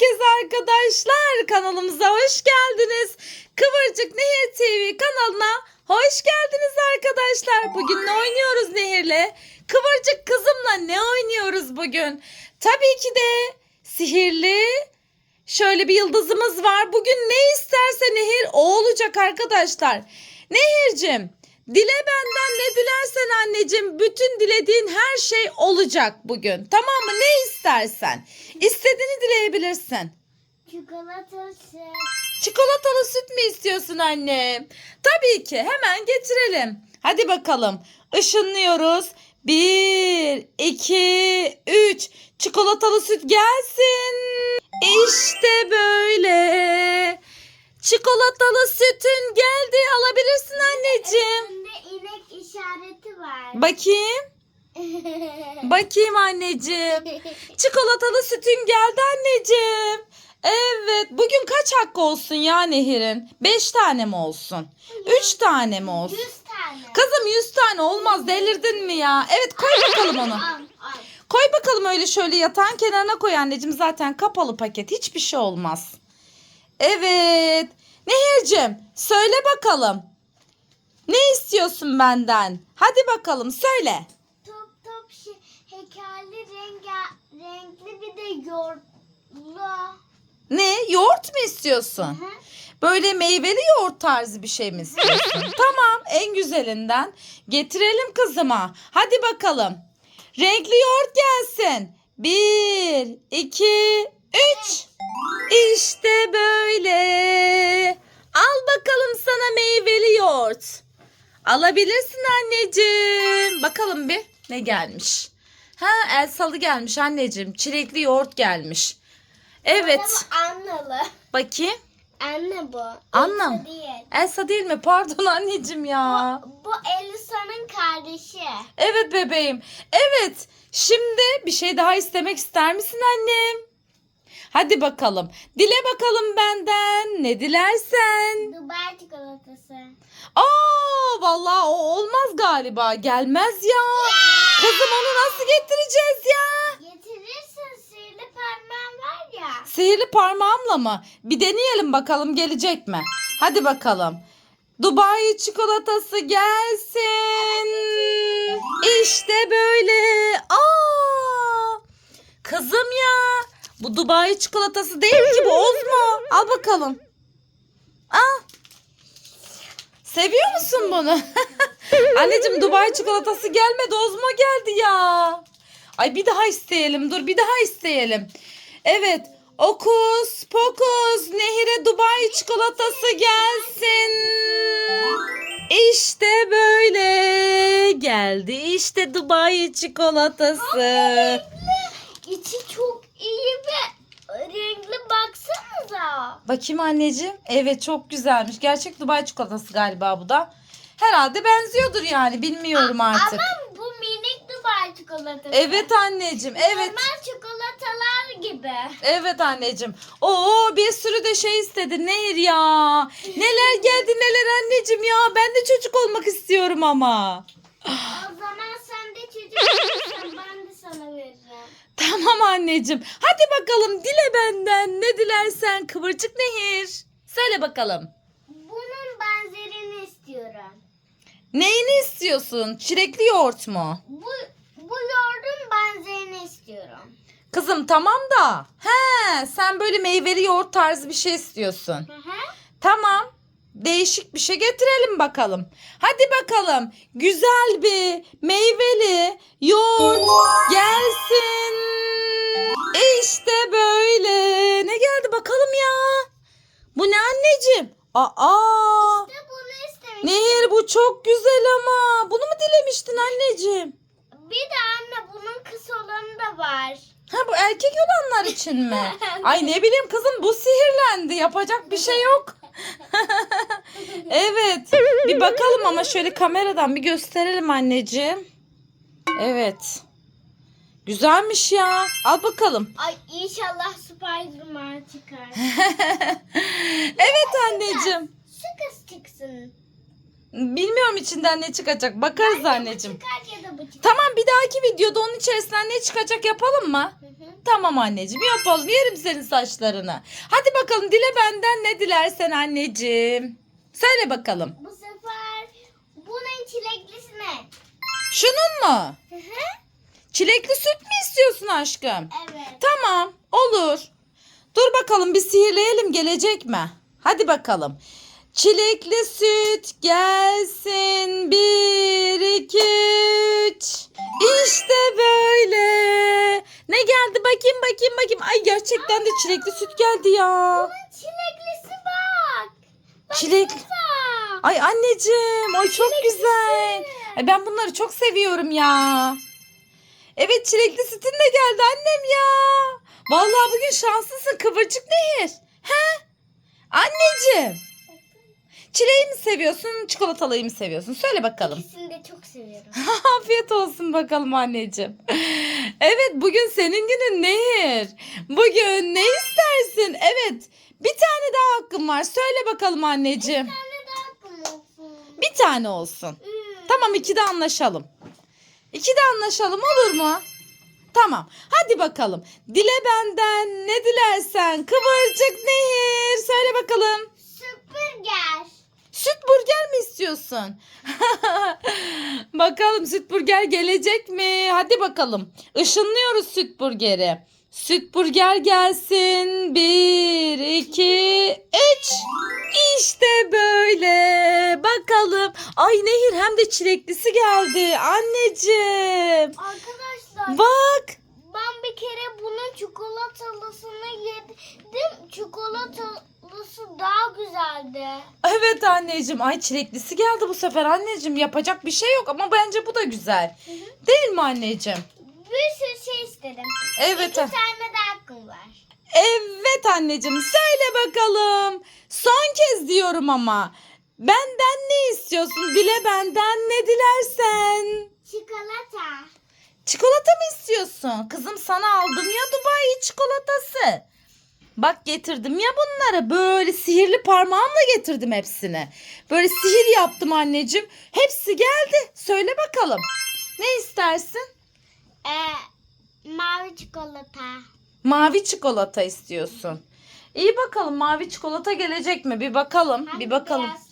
Herkese arkadaşlar kanalımıza hoş geldiniz. Kıvırcık Nehir TV kanalına hoş geldiniz arkadaşlar. Bugün ne oynuyoruz Nehir'le? Kıvırcık kızımla ne oynuyoruz bugün? Tabii ki de sihirli şöyle bir yıldızımız var. Bugün ne isterse Nehir o olacak arkadaşlar. Nehir'cim dile benden ne dilersen anneciğim bütün dilediğin her şey olacak bugün. Tamam mı? Ne istersen. İstediğini dileyebilirsin. Çikolata süt. Çikolatalı süt mü istiyorsun anne? Tabii ki hemen getirelim. Hadi bakalım. Işınlıyoruz. Bir, iki, üç. Çikolatalı süt gelsin. İşte böyle. Çikolatalı sütün geldi. Alabilirsin anneciğim. İşareti var. Bakayım. Bakayım anneciğim. Çikolatalı sütün geldi anneciğim. Evet. Bugün kaç hakkı olsun ya Nehir'in? Beş tane mi olsun? Üç tane mi olsun? 100 tane. Kızım yüz tane olmaz. Delirdin mi ya? Evet koy bakalım onu. Al, al. Koy bakalım öyle şöyle yatağın kenarına koy anneciğim. Zaten kapalı paket. Hiçbir şey olmaz. Evet. Nehir'cim söyle bakalım. Ne istiyorsun benden? Hadi bakalım söyle. Top top şey, heykelli renga, renkli bir de yoğurtlu. Ne? Yoğurt mu istiyorsun? Hı. Böyle meyveli yoğurt tarzı bir şey mi istiyorsun? tamam en güzelinden getirelim kızıma. Hadi bakalım. Renkli yoğurt gelsin. Bir, iki, üç. İşte böyle. Al bakalım sana meyveli yoğurt. Alabilirsin anneciğim. Bakalım bir ne gelmiş. Ha Elsalı gelmiş anneciğim. Çilekli yoğurt gelmiş. Evet. Annalı. Bakayım. Anne bu. Annem. Elsa değil. Elsa değil mi? Pardon anneciğim ya. Bu, bu Elisa'nın kardeşi. Evet bebeğim. Evet. Şimdi bir şey daha istemek ister misin annem? Hadi bakalım. Dile bakalım benden. Ne dilersen. Dubai çikolatası. Aa vallahi o olmaz galiba. Gelmez ya. Kızım onu nasıl getireceğiz ya? Getirirsin sihirli parmağın var ya. Sihirli parmağımla mı? Bir deneyelim bakalım gelecek mi? Hadi bakalım. Dubai çikolatası gelsin. İşte böyle. Aa! Kızım ya. Bu Dubai çikolatası değil ki bu Ozmo. Al bakalım. Al. Seviyor musun bunu? Anneciğim Dubai çikolatası gelmedi Ozmo geldi ya. Ay bir daha isteyelim dur bir daha isteyelim. Evet okus pokus nehire Dubai çikolatası gelsin. İşte böyle geldi işte Dubai çikolatası. İçi çok iyi ve renkli baksanıza. Bakayım anneciğim. Evet çok güzelmiş. Gerçek Dubai çikolatası galiba bu da. Herhalde benziyordur yani bilmiyorum artık. Ama bu minik Dubai çikolatası. Evet anneciğim evet. Normal çikolatalar gibi. Evet anneciğim. Oo bir sürü de şey istedi Nehir ya. Neler geldi neler anneciğim ya. Ben de çocuk olmak istiyorum ama. O zaman sen de çocuk olursan ben de sana veririm. Tamam anneciğim. Hadi bakalım dile benden. Ne dilersen kıvırcık Nehir. Söyle bakalım. Bunun benzerini istiyorum. Neyini istiyorsun? Çilekli yoğurt mu? Bu bu yoğurdun benzerini istiyorum. Kızım tamam da. He sen böyle meyveli yoğurt tarzı bir şey istiyorsun. Hı hı. Tamam. Değişik bir şey getirelim bakalım. Hadi bakalım. Güzel bir meyveli yoğurt gelsin. İşte böyle. Ne geldi bakalım ya? Bu ne anneciğim? Aa! İşte bunu istemiştim. Nehir bu çok güzel ama. Bunu mu dilemiştin anneciğim? Bir de anne bunun kısa olanı da var. Ha bu erkek olanlar için mi? Ay ne bileyim kızım bu sihirlendi. Yapacak bir şey yok. evet. Bir bakalım ama şöyle kameradan bir gösterelim anneciğim. Evet. Güzelmiş ya. Al bakalım. Ay inşallah Spiderman çıkar. Evet anneciğim. Şu kız çıksın. Bilmiyorum içinden ne çıkacak. Bakarız anneciğim. Bu çıkar ya da bu çıkar. Tamam bir dahaki videoda onun içerisinden ne çıkacak yapalım mı? Tamam anneciğim yapalım. Yerim senin saçlarını. Hadi bakalım dile benden ne dilersen anneciğim. Söyle bakalım. Bu sefer bunun çileklisi ne? Şunun mu? Hı hı. Çilekli süt mü istiyorsun aşkım? Evet. Tamam olur. Dur bakalım bir sihirleyelim gelecek mi? Hadi bakalım. Çilekli süt gelsin bir iki üç. İşte böyle. Geldi bakayım bakayım bakayım. Ay gerçekten de çilekli süt geldi ya. Bunun çileklisi bak. Çilek. Baksanıza. Ay anneciğim o çok güzel. Ay ben bunları çok seviyorum ya. Evet çilekli sütün de geldi annem ya. Vallahi bugün şanslısın kıvırcık nehir. He? Anneciğim. Çileği mi seviyorsun çikolatalıyı mı seviyorsun? Söyle bakalım. İkisini de çok seviyorum. Afiyet olsun bakalım anneciğim. Evet bugün senin günün Nehir. Bugün ne istersin? Evet bir tane daha hakkım var. Söyle bakalım anneciğim. Bir tane daha hakkım olsun. Bir tane olsun. Hmm. Tamam iki de anlaşalım. İki de anlaşalım olur mu? Tamam. Hadi bakalım. Dile benden ne dilersen. Kıvırcık nehir. Söyle bakalım. Süpürger. Süt burger mi istiyorsun? bakalım süt burger gelecek mi? Hadi bakalım. Işınlıyoruz süt burgeri. Süt burger gelsin. Bir, iki, üç. İşte böyle. Bakalım. Ay Nehir hem de çileklisi geldi. Anneciğim. Arkadaşlar Bak. ben bir kere bunun çikolatalısını yedim. Çikolatalısı daha güzeldi. Evet anneciğim. Ay çileklisi geldi bu sefer anneciğim. Yapacak bir şey yok ama bence bu da güzel. Değil mi anneciğim? Bir sürü şey istedim. Evet. İki tane de hakkım var. Evet anneciğim söyle bakalım. Son kez diyorum ama. Benden ne istiyorsun? Dile benden ne dilersen. Çikolata. Çikolata mı istiyorsun? Kızım sana aldım ya Dubai çikolatası. Bak getirdim ya bunları. Böyle sihirli parmağımla getirdim hepsini. Böyle sihir yaptım anneciğim. Hepsi geldi. Söyle bakalım. Ne istersin? Ee, mavi çikolata. Mavi çikolata istiyorsun. İyi bakalım mavi çikolata gelecek mi? Bir bakalım. Hem Bir bakalım. beyazlı.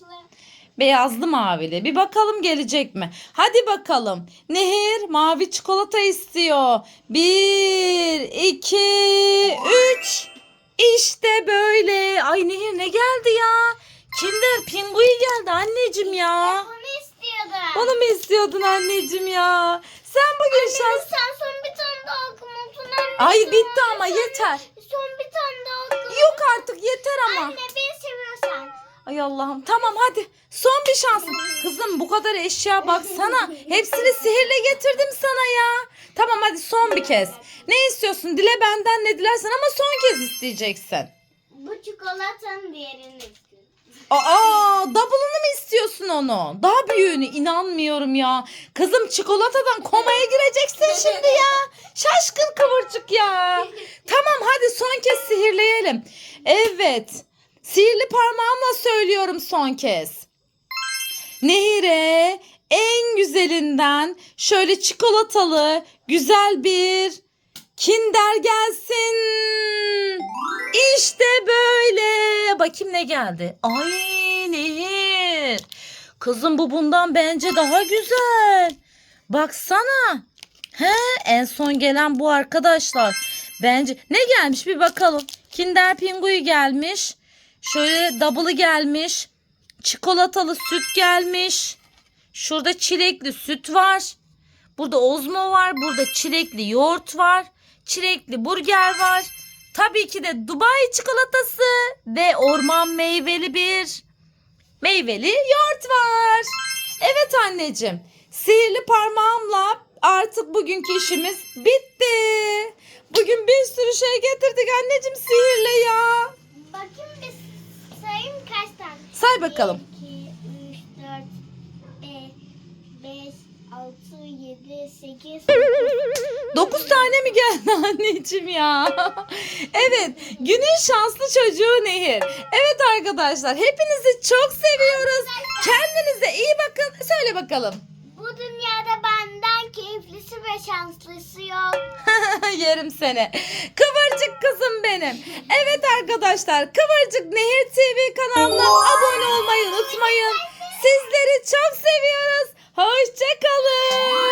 Beyazlı mavili. Bir bakalım gelecek mi? Hadi bakalım. Nehir mavi çikolata istiyor. Bir, iki, üç. İşte böyle. Ay Nehir ne geldi ya? Kinder Pingui geldi anneciğim ya. Bunu istiyordum. Onu mu istiyordun anneciğim ya? Sen bugün şans... Sen son bir tane daha olsun anne. Ay bitti ama son- yeter. Son bir tane daha hakkım Yok artık yeter ama. Anne beni seviyorsan. Ay Allah'ım tamam hadi son bir şansın. Kızım bu kadar eşya baksana. Hepsini sihirle getirdim sana ya. Tamam hadi son bir kez. Ne istiyorsun? Dile benden ne dilersen ama son kez isteyeceksin. Bu çikolatanın diğerini istiyorum. Aa, double'ını mı istiyorsun onu? Daha büyüğünü inanmıyorum ya. Kızım çikolatadan komaya gireceksin şimdi ya. Şaşkın kıvırcık ya. Tamam hadi son kez sihirleyelim. Evet. Sihirli parmağımla söylüyorum son kez. Nehire en güzelinden şöyle çikolatalı güzel bir kinder gelsin. İşte böyle. Bakayım ne geldi. Ay Nehir. Kızım bu bundan bence daha güzel. Baksana. He en son gelen bu arkadaşlar. Bence ne gelmiş bir bakalım. Kinder Pingui gelmiş. Şöyle double'ı gelmiş. Çikolatalı süt gelmiş. Şurada çilekli süt var. Burada ozmo var. Burada çilekli yoğurt var. Çilekli burger var. Tabii ki de Dubai çikolatası ve orman meyveli bir meyveli yoğurt var. Evet anneciğim. Sihirli parmağımla artık bugünkü işimiz bitti. Bugün bir sürü şey getirdik anneciğim sihirle ya. Bakayım bir sayayım kaç tane. Say bakalım. 2, 6, 7, 8, 9 tane mi geldi anneciğim ya? evet günün şanslı çocuğu Nehir. Evet arkadaşlar hepinizi çok seviyoruz. Kendinize iyi bakın. Söyle bakalım. Bu dünyada benden keyiflisi ve şanslısı yok. Yerim seni. Kıvırcık kızım benim. Evet arkadaşlar Kıvırcık Nehir TV kanalına abone olmayı unutmayın. Sizleri çok seviyoruz. Hoşçakalın.